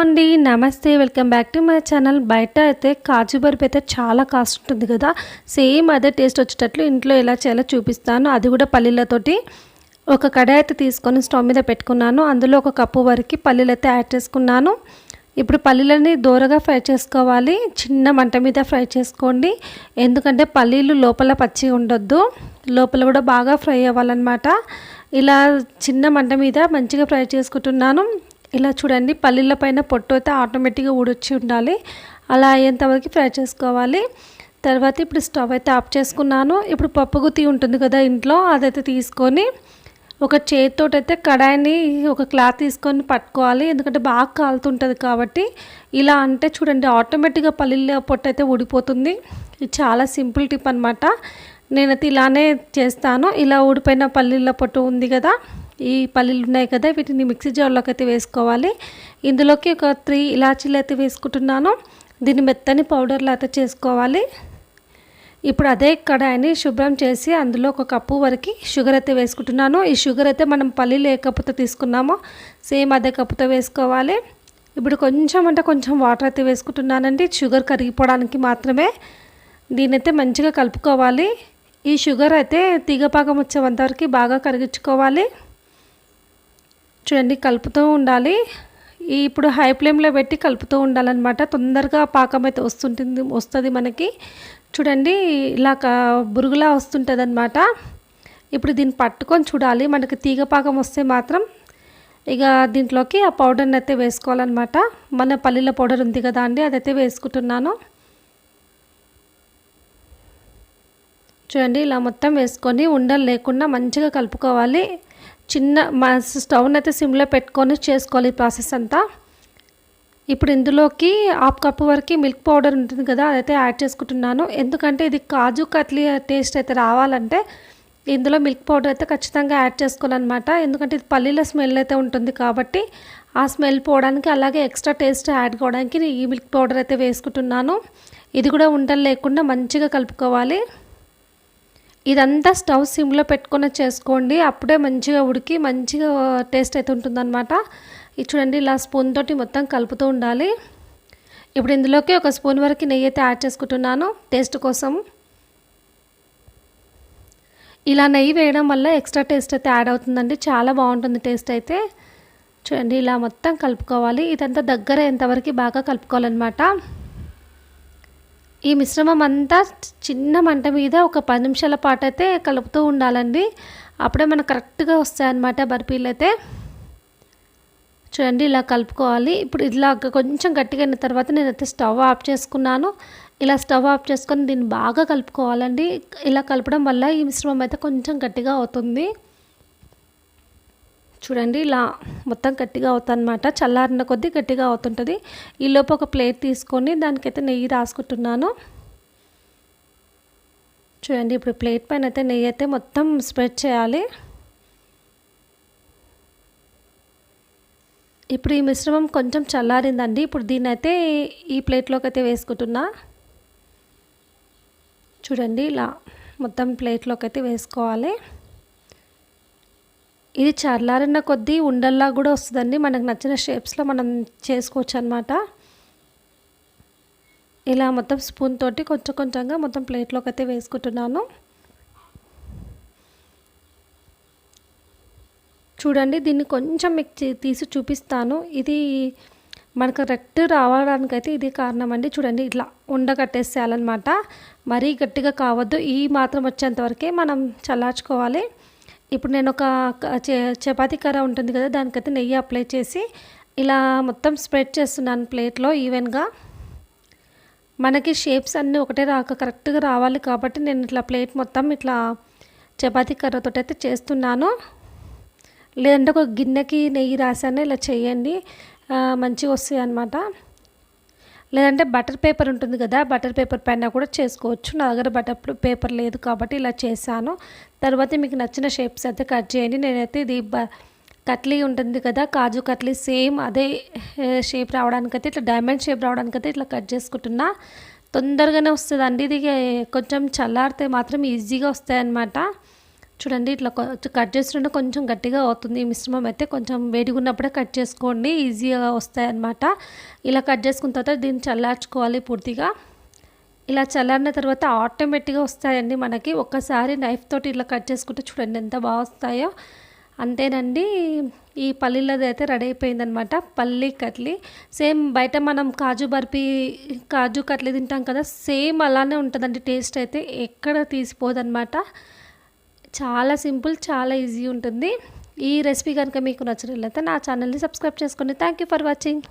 అండి. నమస్తే welcome back to my channel. బయట అయితే కాజు బర్ఫీ అయితే చాలా కాస్ట్ ఉంటుంది కదా. సేమ్ అదే టేస్ట్ వచ్చేటట్లు ఇంట్లో ఎలా చేయాలో చూపిస్తాను. అది కూడా పల్లీలతోటి. ఒక కడాయి అయితే తీసుకొని స్టవ్ మీద పెట్టుకున్నాను. అందులో ఒక కప్పు వరకు పల్లీలు అయితే యాడ్ చేసుకున్నాను. ఇప్పుడు పల్లీలని దూరగా ఫ్రై చేసుకోవాలి. చిన్న మంట మీద ఫ్రై చేసుకోండి. ఎందుకంటే పల్లీలు లోపల పచ్చి ఉండొద్దు. లోపల కూడా బాగా ఫ్రై అవ్వాలన్నమాట. ఇలా చిన్న మంట మీద మంచిగా ఫ్రై చేసుకుంటున్నాను. ఇలా చూడండి పల్లీల పైన పొట్టు అయితే ఆటోమేటిక్గా ఊడొచ్చి ఉండాలి. అలా అయ్యేంతవరకు ఫ్రై చేసుకోవాలి. తర్వాత ఇప్పుడు స్టవ్ అయితే ఆఫ్ చేసుకున్నాను. ఇప్పుడు పప్పు గుత్తి ఉంటుంది కదా ఇంట్లో అదైతే తీసుకొని ఒక చేతితో అయితే కడాయిని ఒక క్లాత్ తీసుకొని పట్టుకోవాలి. ఎందుకంటే బాగా కాలుతుంటుంది కాబట్టి. ఇలా అంటే చూడండి ఆటోమేటిక్గా పల్లీల పొట్టు అయితే ఊడిపోతుంది. ఇది చాలా సింపుల్ టిప్ అనమాట నేనైతే ఇలానే చేస్తాను. ఇలా ఊడిపోయిన పల్లీల పొట్టు ఉంది కదా ఈ పల్లీలు ఉన్నాయి కదా వీటిని మిక్సీ జార్లోకి అయితే వేసుకోవాలి. ఇందులోకి ఒక త్రీ ఇలాచీలు అయితే వేసుకుంటున్నాను. దీన్ని మెత్తని పౌడర్లు అయితే చేసుకోవాలి. ఇప్పుడు అదే కడాయిని శుభ్రం చేసి అందులో ఒక కప్పు వరకు షుగర్ అయితే వేసుకుంటున్నాను. ఈ షుగర్ అయితే మనం పల్లీలు ఏ కప్పుతో తీసుకున్నామో సేమ్ అదే కప్పుతో వేసుకోవాలి. ఇప్పుడు కొంచెం అంటే కొంచెం వాటర్ అయితే వేసుకుంటున్నానండి. షుగర్ కరిగిపోవడానికి మాత్రమే. దీనైతే మంచిగా కలుపుకోవాలి. ఈ షుగర్ అయితే తీగపాకం వచ్చేంతవరకు బాగా కరిగించుకోవాలి. చూడండి కలుపుతూ ఉండాలి. ఇప్పుడు హై ఫ్లేమ్లో పెట్టి కలుపుతూ ఉండాలన్నమాట. తొందరగా పాకం అయితే వస్తుంటుంది వస్తుంది మనకి. చూడండి ఇలా బురుగులా వస్తుంటుంది అనమాట ఇప్పుడు దీన్ని పట్టుకొని చూడాలి. మనకి తీగ పాకం వస్తే మాత్రం ఇక దీంట్లోకి ఆ పౌడర్ని అయితే వేసుకోవాలన్నమాట. మన పల్లీల పౌడర్ ఉంది కదా అండి అదైతే వేసుకుంటున్నాను. చూడండి ఇలా మొత్తం వేసుకొని ఉండలు లేకుండా మంచిగా కలుపుకోవాలి. చిన్న మా స్టవ్ని అయితే సిమ్లో పెట్టుకొని చేసుకోవాలి ప్రాసెస్ అంతా. ఇప్పుడు ఇందులోకి హాఫ్ కప్ వరకు మిల్క్ పౌడర్ ఉంటుంది కదా అదైతే యాడ్ చేసుకుంటున్నాను. ఎందుకంటే ఇది కాజు కట్లీ టేస్ట్ అయితే రావాలంటే ఇందులో మిల్క్ పౌడర్ అయితే ఖచ్చితంగా యాడ్ చేసుకోవాలన్నమాట. ఎందుకంటే ఇది పల్లీల స్మెల్ అయితే ఉంటుంది కాబట్టి ఆ స్మెల్ పోవడానికి అలాగే ఎక్స్ట్రా టేస్ట్ యాడ్ కావడానికి ఈ మిల్క్ పౌడర్ అయితే వేసుకుంటున్నాను. ఇది కూడా ఉండలు లేకుండా మంచిగా కలుపుకోవాలి. ఇదంతా స్టవ్ సిమ్లో పెట్టుకొని చేసుకోండి. అప్పుడే మంచిగా ఉడికి మంచిగా టేస్ట్ అయితే ఉంటుందన్నమాట. ఇది చూడండి ఇలా స్పూన్ తోటి మొత్తం కలుపుతూ ఉండాలి. ఇప్పుడు ఇందులోకి ఒక స్పూన్ వరకు నెయ్యి అయితే యాడ్ చేసుకుంటున్నాను టేస్ట్ కోసం. ఇలా నెయ్యి వేయడం వల్ల ఎక్స్ట్రా టేస్ట్ అయితే యాడ్ అవుతుందండి. చాలా బాగుంటుంది టేస్ట్ అయితే. చూడండి ఇలా మొత్తం కలుపుకోవాలి. ఇదంతా దగ్గర ఎంతవరకు బాగా కలుపుకోవాలన్నమాట. ఈ మిశ్రమం అంతా చిన్న మంట మీద ఒక పది నిమిషాల పాటు అయితే కలుపుతూ ఉండాలండి. అప్పుడే మనకు కరెక్ట్గా వస్తాయన్నమాట బర్ఫీలు అయితే చూడండి ఇలా కలుపుకోవాలి. ఇప్పుడు ఇలా కొంచెం గట్టిగా అయిన తర్వాత నేనైతే స్టవ్ ఆఫ్ చేసుకున్నాను. ఇలా స్టవ్ ఆఫ్ చేసుకొని దీన్ని బాగా కలుపుకోవాలండి. ఇలా కలపడం వల్ల ఈ మిశ్రమం అయితే కొంచెం గట్టిగా అవుతుంది. చూడండి ఇలా మొత్తం గట్టిగా అవుతుందన్నమాట. చల్లారిన కొద్దీ గట్టిగా అవుతుంటుంది. ఈలోపు ఒక ప్లేట్ తీసుకొని దానికైతే నెయ్యి రాసుకుంటున్నాను. చూడండి ఇప్పుడు ప్లేట్ పైన అయితే నెయ్యి అయితే మొత్తం స్ప్రెడ్ చేయాలి. ఇప్పుడు ఈ మిశ్రమం కొంచెం చల్లారిందండి. ఇప్పుడు దీన్ని అయితే ఈ ప్లేట్లోకి అయితే వేసుకుంటున్నా. చూడండి ఇలా మొత్తం ప్లేట్లోకి అయితే వేసుకోవాలి. ఇది చల్లారిన కొద్దీ ఉండల్లా కూడా వస్తుందండి. మనకు నచ్చిన షేప్స్లో మనం చేసుకోవచ్చు అనమాట ఇలా మొత్తం స్పూన్ తోటి కొంచెం కొంచెంగా మొత్తం ప్లేట్లోకి అయితే వేసుకుంటున్నాను. చూడండి దీన్ని కొంచెం మీకు తీసి చూపిస్తాను. ఇది మనకు రెక్ట్ రావడానికైతే ఇది కారణం అండి చూడండి ఇట్లా ఉండగట్టేసేయాలన్నమాట మరీ గట్టిగా కావద్దు. ఈ మాత్రం వచ్చేంతవరకే మనం చల్లార్చుకోవాలి. ఇప్పుడు నేను ఒక చపాతీ కర్ర ఉంటుంది కదా దానికైతే నెయ్యి అప్లై చేసి ఇలా మొత్తం స్ప్రెడ్ చేస్తున్నాను ప్లేట్లో ఈవెన్గా. మనకి షేప్స్ అన్నీ ఒకటే రాక కరెక్ట్గా రావాలి కాబట్టి నేను ఇట్లా ప్లేట్ మొత్తం ఇట్లా చపాతీ కర్రతో అయితే చేస్తున్నాను. లేదంటే ఒక గిన్నెకి నెయ్యి రాసాను ఇలా చేయండి మంచిగా వస్తాయి అనమాట లేదంటే బటర్ పేపర్ ఉంటుంది కదా బటర్ పేపర్ పైన కూడా చేసుకోవచ్చు. నా దగ్గర బటర్ పేపర్ లేదు కాబట్టి ఇలా చేశాను. తర్వాత మీకు నచ్చిన షేప్స్ అయితే కట్ చేయండి. నేనైతే ఇది బ కట్లీ ఉంటుంది కదా కాజు కట్లీ సేమ్ అదే షేప్ రావడానికైతే ఇట్లా డైమండ్ షేప్ రావడానికైతే ఇట్లా కట్ చేసుకుంటున్నా. తొందరగానే వస్తుందండి. ఇది కొంచెం చల్లారితే మాత్రం ఈజీగా వస్తాయి అన్నమాట చూడండి ఇట్లా కొంచెం కట్ చేస్తుంటే కొంచెం గట్టిగా అవుతుంది. ఈ మిశ్రమం అయితే కొంచెం వేడిగా ఉన్నప్పుడే కట్ చేసుకోండి. ఈజీగా వస్తాయన్నమాట. ఇలా కట్ చేసుకున్న తర్వాత దీన్ని చల్లార్చుకోవాలి పూర్తిగా. ఇలా చల్లారిన తర్వాత ఆటోమేటిక్గా వస్తాయండి మనకి. ఒక్కసారి నైఫ్ తోటి ఇట్లా కట్ చేసుకుంటే చూడండి ఎంత బాగా వస్తాయో. అంతేనండి ఈ పల్లీలది అయితే రెడీ అయిపోయిందనమాట పల్లీ కట్లీ. సేమ్ బయట మనం కాజు బర్ఫీ కాజు కట్లీ తింటాం కదా సేమ్ అలానే ఉంటుందండి టేస్ట్ అయితే. ఎక్కడ తీసిపోదనమాట చాలా సింపుల్ చాలా ఈజీ ఉంటుంది. ఈ రెసిపీ కనుక మీకు నచ్చినట్లయితే నా ఛానల్ని సబ్స్క్రైబ్ చేసుకోండి. Thank you for watching